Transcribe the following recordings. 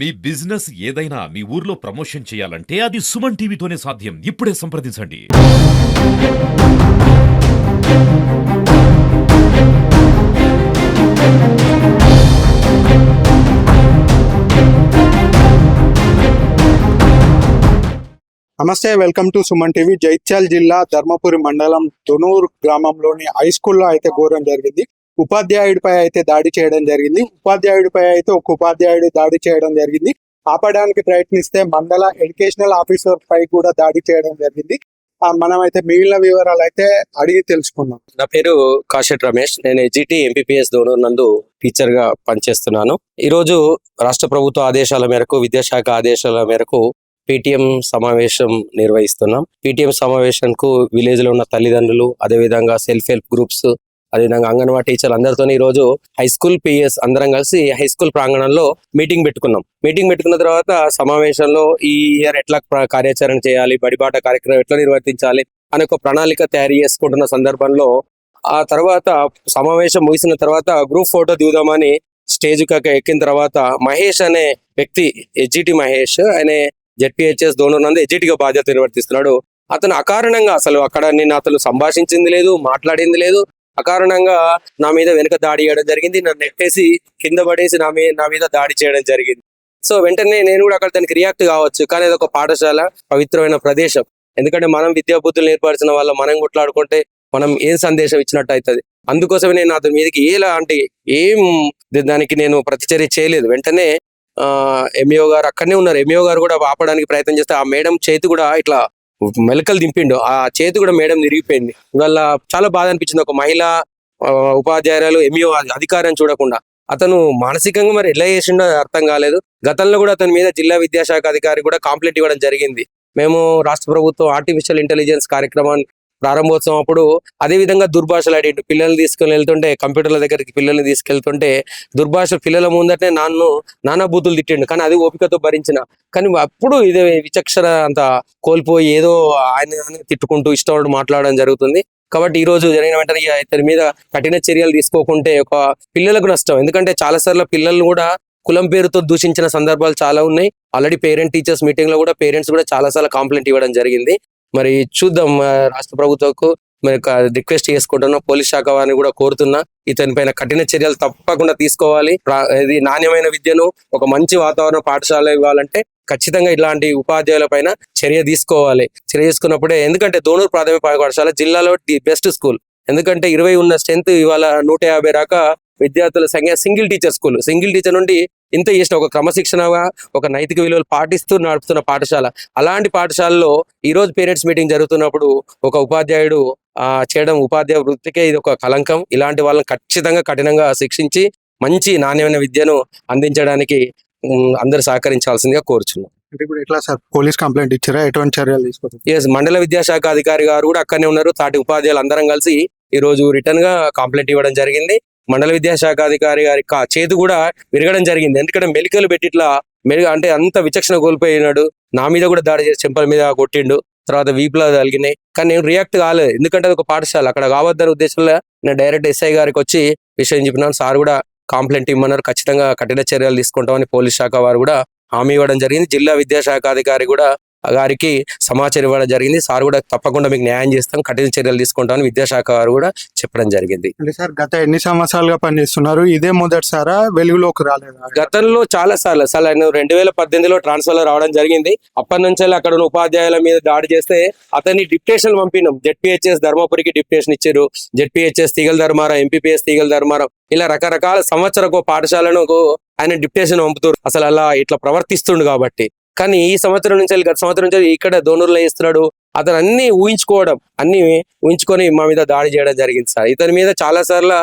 మీ business ఏదైనా మీ ఊర్లో promotion చేయాలంటే అది సుమన్ టీవీతోనే సాధ్యం. ఇప్పుడే సంప్రదించండి. నమస్తే వెల్కమ్ టు సుమన్ టీవీ. జైత్యాల్ జిల్లా ధర్మపురి మండలం తునూర్ గ్రామంలోని హై స్కూల్లో అయితే ఘోరం జరిగింది. ఉపాధ్యాయుడిపై అయితే దాడి చేయడం జరిగింది. ఉపాధ్యాయుడిపై అయితే ఒక ఉపాధ్యాయుడు దాడి చేయడం జరిగింది. ఆపడానికి ప్రయత్నిస్తే మండల ఎడ్యుకేషనల్ ఆఫీసర్ పై కూడా దాడి చేయడం జరిగింది. మనం అయితే మిగిలిన వివరాలు అయితే అడిగి తెలుసుకుందాం నా పేరు కాశెట్ రమేష్. నేను ఎజిటి ఎంపీపీఎస్ డోనర్ నందు టీచర్గా పనిచేస్తున్నాను. ఈ రోజు రాష్ట్ర ప్రభుత్వ ఆదేశాల మేరకు విద్యాశాఖ ఆదేశాల మేరకు పీటీఎం సమావేశం నిర్వహిస్తున్నాం. పీటీఎం సమావేశంకు విలేజ్లో ఉన్న తల్లిదండ్రులు అదేవిధంగా సెల్ఫ్ హెల్ప్ గ్రూప్స్ అదేవిధంగా అంగన్వాడీ టీచర్ అందరితో రోజు హై స్కూల్ పిఎస్ అందరం కలిసి హై స్కూల్ ప్రాంగణంలో మీటింగ్ పెట్టుకున్నాం. మీటింగ్ పెట్టుకున్న తర్వాత సమావేశంలో ఈ ఇయర్ ఎట్లా కార్యాచరణ చేయాలి బడిబాట కార్యక్రమం ఎట్లా నిర్వర్తించాలి అనే ఒక ప్రణాళిక తయారు చేసుకుంటున్న సందర్భంలో ఆ తర్వాత సమావేశం ముగిసిన తర్వాత గ్రూప్ ఫోటో దిగుదామని స్టేజ్ ఎక్కిన తర్వాత మహేష్ అనే వ్యక్తి ఎస్జిటి మహేష్ అనే జెడ్పిహెచ్ఎస్ దోనూరు నందు ఎస్జిటిగా బాధ్యత నిర్వర్తిస్తున్నాడు. అతను అకారణంగా అసలు అక్కడ నేను అతను సంభాషించింది లేదు మాట్లాడింది లేదు. అకారణంగా నా మీద వెనుక దాడి చేయడం జరిగింది. నన్ను నెట్టేసి కింద పడేసి నా మీద నా మీద దాడి చేయడం జరిగింది. సో వెంటనే నేను కూడా అక్కడ దానికి రియాక్ట్ కావచ్చు. కానీ అది ఒక పాఠశాల పవిత్రమైన ప్రదేశం. ఎందుకంటే మనం విద్యా బుద్ధులు నేర్పరిచిన వాళ్ళ మనం కొట్లాడుకుంటే మనం ఏం సందేశం ఇచ్చినట్టు అవుతుంది అందుకోసమే నేను అతని మీదకి అంటే ఏం దానికి నేను ప్రతిచర్య చేయలేదు. వెంటనే ఆ ఎంఈఓ గారు అక్కడనే ఉన్నారు. ఎంఈఓ గారు కూడా ఆపడానికి ప్రయత్నం చేస్తే ఆ మేడం చేతి కూడా ఇట్లా మెలకలు దింపిండు. ఆ చేతి కూడా మేడం తిరిగిపోయింది ఇవాళ చాలా బాధ అనిపించింది. ఒక మహిళ ఉపాధ్యాయురాలు ఎంఈఓ అధికారం చూడకుండా అతను మానసికంగా మరి ఎట్లా చేసిండో అర్థం కాలేదు. గతంలో కూడా అతని మీద జిల్లా విద్యాశాఖ అధికారి కూడా కాంప్లైంట్ ఇవ్వడం జరిగింది. మేము రాష్ట్ర ప్రభుత్వం ఆర్టిఫిషియల్ ఇంటెలిజెన్స్ కార్యక్రమాన్ని ప్రారంభోత్సవం అప్పుడు అదే విధంగా దుర్భాషలు ఆడిండు పిల్లల్ని తీసుకుని వెళ్తుంటే కంప్యూటర్ల దగ్గరికి పిల్లల్ని తీసుకెళ్తుంటే దుర్భాష పిల్లల ముందటనే నాన్ను నానా బూతులు తిట్టిండు. కానీ అది ఓపికతో భరించిన. కానీ అప్పుడు ఇది విచక్షణ అంత కోల్పోయి ఏదో ఆయన తిట్టుకుంటూ ఇష్టం మాట్లాడడం జరుగుతుంది. కాబట్టి ఈ రోజు జరిగిన వెంటనే ఇతని మీద కఠిన చర్యలు తీసుకోకుంటే ఒక పిల్లలకు నష్టం. ఎందుకంటే చాలా సార్లు పిల్లలు కూడా కులం పేరుతో దూషించిన సందర్భాలు చాలా ఉన్నాయి. ఆల్రెడీ పేరెంట్ టీచర్స్ మీటింగ్లో కూడా పేరెంట్స్ కూడా చాలా సార్లు కాంప్లైంట్ ఇవ్వడం జరిగింది. మరి చూద్దాం రాష్ట్ర ప్రభుత్వకు మరి రిక్వెస్ట్ చేసుకుంటున్నా. పోలీస్ శాఖ వారిని కూడా కోరుతున్నా ఇతని పైన కఠిన చర్యలు తప్పకుండా తీసుకోవాలి. ఇది నాణ్యమైన విద్యను ఒక మంచి వాతావరణ పాఠశాల ఇవ్వాలంటే ఖచ్చితంగా ఇలాంటి ఉపాధ్యాయుల పైన చర్య తీసుకోవాలి. చర్య తీసుకున్నప్పుడే ఎందుకంటే దోనూరు ప్రాథమిక పాఠశాల జిల్లాలో ది బెస్ట్ స్కూల్. ఎందుకంటే ఇరవై ఉన్న స్ట్రెంత్ ఇవాళ నూట యాభై దాకా విద్యార్థుల సంఖ్య single teacher school. Single teacher నుండి ఇంత చేసిన ఒక క్రమశిక్షణగా ఒక నైతిక విలువలు పాటిస్తూ నడుపుతున్న పాఠశాల. అలాంటి పాఠశాలలో ఈ రోజు పేరెంట్స్ మీటింగ్ జరుగుతున్నప్పుడు ఒక ఉపాధ్యాయుడు ఆ చేయడం ఉపాధ్యాయ వృత్తికే ఇది ఒక కలంకం ఇలాంటి వాళ్ళని ఖచ్చితంగా కఠినంగా శిక్షించి మంచి నాణ్యమైన విద్యను అందించడానికి అందరూ సహకరించాల్సిందిగా కోరుచున్నాం. అంటే ఇప్పుడు ఎట్లా సార్? పోలీస్ కంప్లైంట్ ఇచ్చారా? ఎటువంటి చర్యలు తీసుకుంటారు? ఎస్ మండల విద్యాశాఖ అధికారి గారు కూడా అక్కడనే ఉన్నారు. తాటి ఉపాధ్యాయులు అందరం కలిసి ఈ రోజు రిటర్న్గా కంప్లైంట్ ఇవ్వడం జరిగింది. మండల విద్యాశాఖ అధికారి గారి కా- చేతి కూడా విరగడం జరిగింది. ఎందుకంటే మెలికలు పెట్టి ఇట్లా మెరుగు అంటే అంత విచక్షణ కోల్పోయినాడు. నా మీద కూడా దాడి చేసి చెంపల మీద కొట్టిండు. తర్వాత వీపులో తగిలినాయి. కానీ నేను రియాక్ట్ కాలేదు. ఎందుకంటే అది ఒక పాఠశాల. అక్కడ కావద్దనే ఉద్దేశంలో నేను డైరెక్ట్ ఎస్ఐ గారికి వచ్చి విషయం చెప్పినాను. సార్ కూడా కాంప్లైంట్ ఇమ్మన్నారు. ఖచ్చితంగా కఠిన చర్యలు తీసుకుంటామని పోలీస్ శాఖ వారు కూడా హామీ ఇవ్వడం జరిగింది. జిల్లా విద్యాశాఖ అధికారి కూడా గారికి సమాచారం ఇవ్వడం జరిగింది. సార్ కూడా తప్పకుండా మీకు న్యాయం చేస్తాం కఠిన చర్యలు తీసుకుంటామని విద్యాశాఖ వారు కూడా చెప్పడం జరిగింది. అంటే సార్ గత ఎన్ని సంవత్సరాలుగా పనిచేస్తున్నారు? ఇదే మొదటిసారా? వెలుగులోకి రాలేదా? గతంలో చాలా సార్లు అసలు ఆయన రెండు వేల పద్దెనిమిదిలో ట్రాన్స్ఫర్ రావడం జరిగింది. అప్పటి నుంచి అక్కడ ఉన్న ఉపాధ్యాయుల మీద దాడి చేస్తే అతన్ని డిప్టేషన్ పంపినాం. జెడ్పీహెచ్ఎస్ ధర్మపురికి డిప్టేషన్ ఇచ్చారు. ZPHS Teegala Dharmaram MPPS Teegala Dharmaram. ఇలా రకరకాల సంవత్సరకు పాఠశాలను ఆయన డిప్టేషన్ పంపుతారు. అసలు అలా ఇట్లా ప్రవర్తిస్తుండు కాబట్టి. కానీ ఈ సంవత్సరం నుంచి గత సంవత్సరం నుంచి ఇక్కడ దోనూరులో ఇస్తున్నాడు అతను అన్ని ఊహించుకోవడం అన్ని ఊహించుకొని మా మీద దాడి చేయడం జరిగింది సార్. ఇతని మీద చాలా సార్లు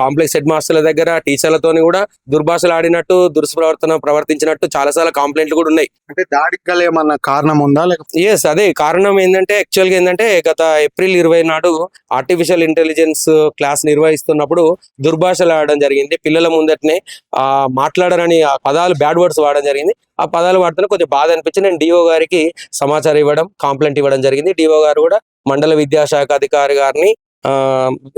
కాంప్లెక్స్ హెడ్ మాస్టర్ల దగ్గర టీచర్లతోని కూడా దుర్భాషలు ఆడినట్టు దుష్ప్రవర్తన ప్రవర్తించినట్టు చాలా సార్లు కంప్లైంట్లు కూడా ఉన్నాయి. అంటే దాడికి గల ఏమన్నా కారణం ఉందా? ఎస్ అదే కారణం ఏంటంటే యాక్చువల్గా ఏంటంటే గత ఏప్రిల్ ఇరవై నాడు ఆర్టిఫిషియల్ ఇంటెలిజెన్స్ క్లాస్ నిర్వహిస్తున్నప్పుడు దుర్భాషలు ఆడడం జరిగింది. పిల్లల ముందటనే ఆ మాట్లాడరని ఆ పదాలు బ్యాడ్ వర్డ్స్ వాడడం జరిగింది. ఆ పదాలు వాడితే కొంచెం బాధ అనిపించి నేను డిఓ గారికి సమాచారం ఇవ్వడం కాంప్లైంట్ ఇవ్వడం జరిగింది. డిఓ గారు కూడా మండల విద్యాశాఖ అధికారి గారిని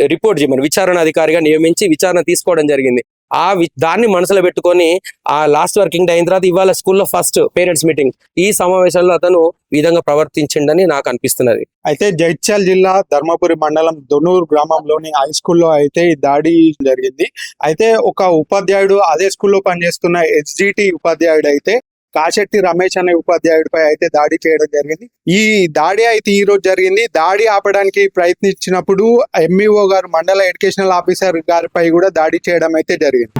రిపోర్ట్ చేయమని విచారణ అధికారిగా నియమించి విచారణ తీసుకోవడం జరిగింది. ఆ వి- దాన్ని మనసులో పెట్టుకొని ఆ లాస్ట్ వర్కింగ్ డే అయిన తర్వాత ఇవాళ స్కూల్లో ఫస్ట్ పేరెంట్స్ మీటింగ్. ఈ సమావేశంలో అతను ఈ విధంగా ప్రవర్తించిండని నాకు అనిపిస్తున్నది. అయితే జైత్యాల జిల్లా ధర్మపురి మండలం దొనూరు గ్రామంలోని హై స్కూల్లో అయితే ఈ దాడి జరిగింది. అయితే ఒక ఉపాధ్యాయుడు అదే స్కూల్లో పనిచేస్తున్న హెచ్డిటి ఉపాధ్యాయుడు అయితే కాశెట్టి రమేష్ అనే ఉపాధ్యాయుడిపై అయితే దాడి చేయడం జరిగింది. ఈ దాడి అయితే ఈ రోజు జరిగింది. దాడి ఆపడానికి ప్రయత్నించినప్పుడు ఎంఈఓ గారు మండల ఎడ్యుకేషనల్ ఆఫీసర్ గారిపై కూడా దాడి చేయడం అయితే జరిగింది.